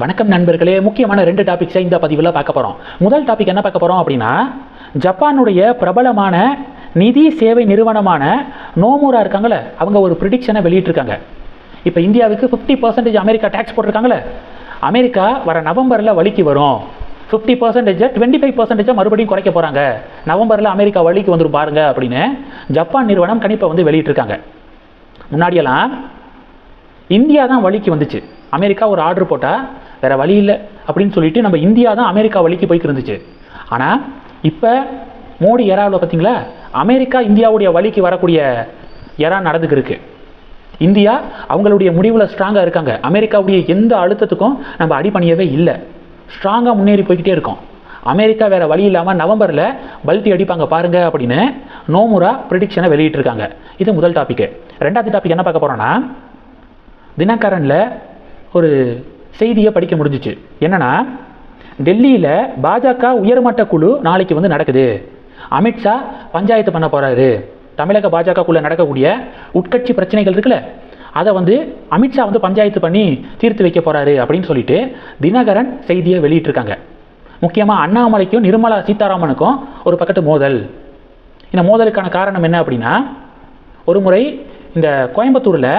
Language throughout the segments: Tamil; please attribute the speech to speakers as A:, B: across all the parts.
A: வணக்கம் நண்பர்களே முக்கியமான ரெண்டு டாபிக்ஸை இந்த பதிவில் பார்க்க போகிறோம் முதல் டாபிக் என்ன பார்க்க போகிறோம் அப்படின்னா ஜப்பானுடைய பிரபலமான நிதி சேவை நிறுவனமான நோமூரா இருக்காங்களே அவங்க ஒரு ப்ரிடிக்ஷனை வெளியிட்டிருக்காங்க. இப்போ இந்தியாவுக்கு ஃபிஃப்டி பர்சன்டேஜ் அமெரிக்கா டேக்ஸ் போட்டிருக்காங்களே அமெரிக்கா வர நவம்பரில் வழிக்கு வரும். ஃபிஃப்டி பர்சன்டேஜை டுவெண்ட்டி ஃபைவ் பர்சன்டேஜாக மறுபடியும் குறைக்க போகிறாங்க நவம்பரில் அமெரிக்கா வழிக்கு வந்துரு பாருங்க அப்படின்னு ஜப்பான் நிறுவனம் கணிப்பை வந்து வெளியிட்டிருக்காங்க. முன்னாடியெல்லாம் இந்தியா தான் வழிக்கு வந்துச்சு. அமெரிக்கா ஒரு ஆர்டர் போட்டால் வேற வழி இல்லை அப்படின்னு சொல்லிட்டு நம்ம இந்தியா தான் அமெரிக்கா வழிக்கு போய்க்கு இருந்துச்சு. ஆனால் இப்போ மோடி எறாவில் பார்த்தீங்களா அமெரிக்கா இந்தியாவுடைய வழிக்கு வரக்கூடிய எறா நடந்துக்கு இருக்கு. இந்தியா அவங்களுடைய முடிவில் ஸ்ட்ராங்காக இருக்காங்க. அமெரிக்காவுடைய எந்த அழுத்தத்துக்கும் நம்ம அடிபணியவே இல்லை. ஸ்ட்ராங்காக முன்னேறி போய்கிட்டே இருக்கோம். அமெரிக்கா வேறு வழி இல்லாமல் நவம்பரில் பல்ட்டி அடிப்பாங்க பாருங்க அப்படின்னு நோமுரா ப்ரிடிக்ஷனை வெளியிட்டிருக்காங்க. இது முதல் டாப்பிக்கு ரெண்டாவது டாபிக் என்ன பார்க்க போகிறோன்னா தினகரனில் ஒரு செய்தியை படிக்க முடிஞ்சிச்சு. என்னன்னா டெல்லியில் பாஜக உயர்மட்ட குழு நாளைக்கு வந்து நடக்குது. அமித்ஷா பஞ்சாயத்து பண்ண போகிறாரு தமிழக பாஜகக்குள்ளே நடக்கக்கூடிய உட்கட்சி பிரச்சனைகள் இருக்குல்ல அதை வந்து அமித்ஷா வந்து பஞ்சாயத்து பண்ணி தீர்த்து வைக்க போகிறாரு அப்படின்னு சொல்லிட்டு தினகரன் செய்தியை வெளியிட்டிருக்காங்க. முக்கியமாக அண்ணாமலைக்கும் நிர்மலா சீதாராமனுக்கும் ஒரு பக்கத்து மோதல். இந்த மோதலுக்கான காரணம் என்ன அப்படின்னா ஒரு முறை இந்த கோயம்புத்தூரில்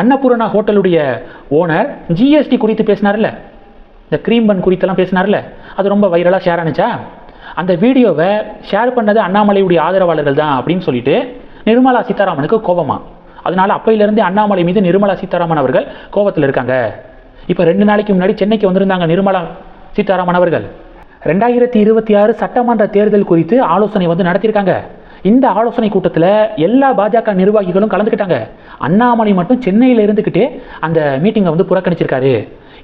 A: அன்னபூரணா ஹோட்டலுடைய ஓனர் ஜிஎஸ்டி குறித்து பேசினார்ல? இந்த க்ரீம் பன் குறித்தெல்லாம் பேசினார்ல? அது ரொம்ப வைரலாக ஷேர் ஆனுச்சா? அந்த வீடியோவை ஷேர் பண்ணது அண்ணாமலையுடைய ஆதரவாளர்கள் தான் அப்படின்னு சொல்லிட்டு நிர்மலா சீதாராமனுக்கு கோபமா. அதனால அப்பையிலேருந்து அண்ணாமலை மீது நிர்மலா சீதாராமன் அவர்கள் கோபத்தில் இருக்காங்க. இப்போ ரெண்டு நாளைக்கு முன்னாடி சென்னைக்கு வந்திருந்தாங்க நிர்மலா சீதாராமன் அவர்கள். ரெண்டாயிரத்தி இருபத்தி ஆறு சட்டமன்ற தேர்தல் குறித்து ஆலோசனை வந்து நடத்தியிருக்காங்க. இந்த ஆலோசனை கூட்டத்தில் எல்லா பாஜக நிர்வாகிகளும் கலந்துக்கிட்டாங்க. அண்ணாமலை மட்டும் சென்னையில் இருந்துக்கிட்டே அந்த மீட்டிங்கை வந்து புறக்கணிச்சிருக்காரு.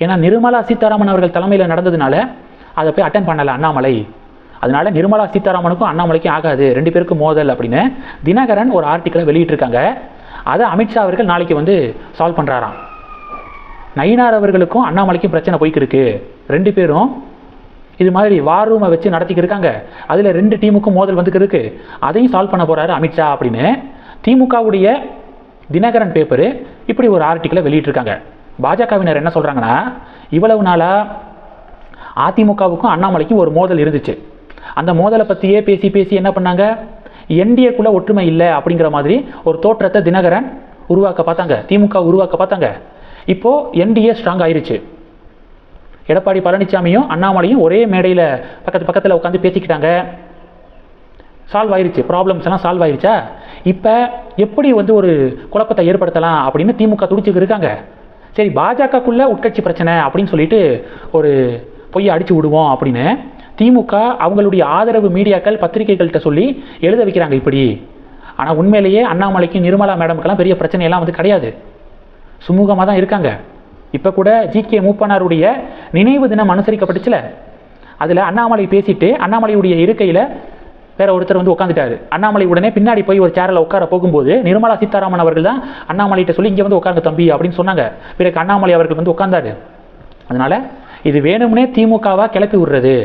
A: ஏன்னா நிர்மலா சீதாராமன் அவர்கள் தலைமையில் நடந்ததுனால அதை போய் அட்டன் பண்ணலை அண்ணாமலை. அதனால நிர்மலா சீதாராமனுக்கும் அண்ணாமலைக்கும் ஆகாது. ரெண்டு பேருக்கும் மோதல் அப்படின்னு தினகரன் ஒரு ஆர்டிக்கலை வெளியிட்டிருக்காங்க. அதை அமித்ஷா அவர்கள் நாளைக்கு வந்து சால்வ் பண்ணுறாராம் நயினார் அவர்களுக்கும் அண்ணாமலைக்கும் பிரச்சனை போய்க்கு இருக்கு ரெண்டு பேரும் இது மாதிரி வார் ரூமை வச்சு நடத்திக்கிட்டு இருக்காங்க. அதில் ரெண்டு டீமுக்கும் மோதல் வந்துக்கு இருக்கு. அதையும் சால்வ் பண்ண போகிறாரு அமித்ஷா அப்படின்னு. திமுகவுடைய தினகரன் பேப்பரு இப்படி ஒரு ஆர்டிக்கலை வெளியிட்டிருக்காங்க. பாஜகவினர் என்ன சொல்கிறாங்கன்னா இவ்வளவு நாளாக அதிமுகவுக்கும் அண்ணாமலைக்கும் ஒரு மோதல் இருந்துச்சு. அந்த மோதலை பற்றியே பேசி பேசி என்ன பண்ணாங்க? என்டிஏக்குள்ளே ஒற்றுமை இல்லை அப்படிங்கிற மாதிரி ஒரு தோற்றத்தை தினகரன் உருவாக்க பார்த்தாங்க. திமுக உருவாக்க பார்த்தாங்க. இப்போது என்டிஏ ஸ்ட்ராங் ஆயிருச்சு. எடப்பாடி பழனிசாமியும் அண்ணாமலையும் ஒரே மேடையில் பக்கத்து பக்கத்தில் உட்காந்து பேசிக்கிட்டாங்க. சால்வ் ஆயிருச்சு. ப்ராப்ளம்ஸ் எல்லாம் சால்வ் ஆயிருச்சா? இப்போ எப்படி வந்து ஒரு குழப்பத்தை ஏற்படுத்தலாம் அப்படின்னு திமுக துடிச்சுக்கு இருக்காங்க. சரி பாஜகக்குள்ள உட்கட்சி பிரச்சனை அப்படின்னு சொல்லிட்டு ஒரு பொய்யை அடிச்சு விடுவோம் அப்படின்னு திமுக அவங்களுடைய ஆதரவு மீடியாக்கள் பத்திரிகைகள்கிட்ட சொல்லி எழுத வைக்கிறாங்க இப்படி. ஆனால் உண்மையிலேயே அண்ணாமலைக்கும் நிர்மலா மேடமுக்கெல்லாம் பெரிய பிரச்சனையெல்லாம் வந்து கிடையாது. சுமூகமாக தான் இருக்காங்க. இப்போ கூட ஜி கே மூப்பனாருடைய நினைவு தினம் அனுசரிக்கப்பட்டுச்சுல. அதில் அண்ணாமலை பேசிட்டு அண்ணாமலையுடைய இருக்கையில் வேற ஒருத்தர் வந்து உட்காந்துட்டாரு அண்ணாமலை உடனே பின்னாடி போய் ஒரு சேரில் உட்கார போகும்போது நிர்மலா சீதாராமன் அவர்கள் தான் அண்ணாமலைகிட்ட சொல்லி இங்கே வந்து உட்காருங்க தம்பி அப்படின்னு சொன்னாங்க. பிறகு அண்ணாமலை அவர்கள் வந்து உட்காந்தாரு அதனால் இது வேணும்னே திமுகவாக கிளப்பி விடுறது.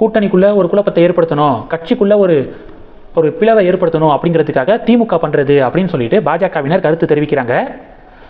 A: கூட்டணிக்குள்ளே ஒரு குழப்பத்தை ஏற்படுத்தணும் கட்சிக்குள்ளே ஒரு ஒரு பிளவை ஏற்படுத்தணும் அப்படிங்கிறதுக்காக திமுக பண்ணுறது அப்படின்னு சொல்லிட்டு பாஜகவினர் கருத்து தெரிவிக்கிறாங்க.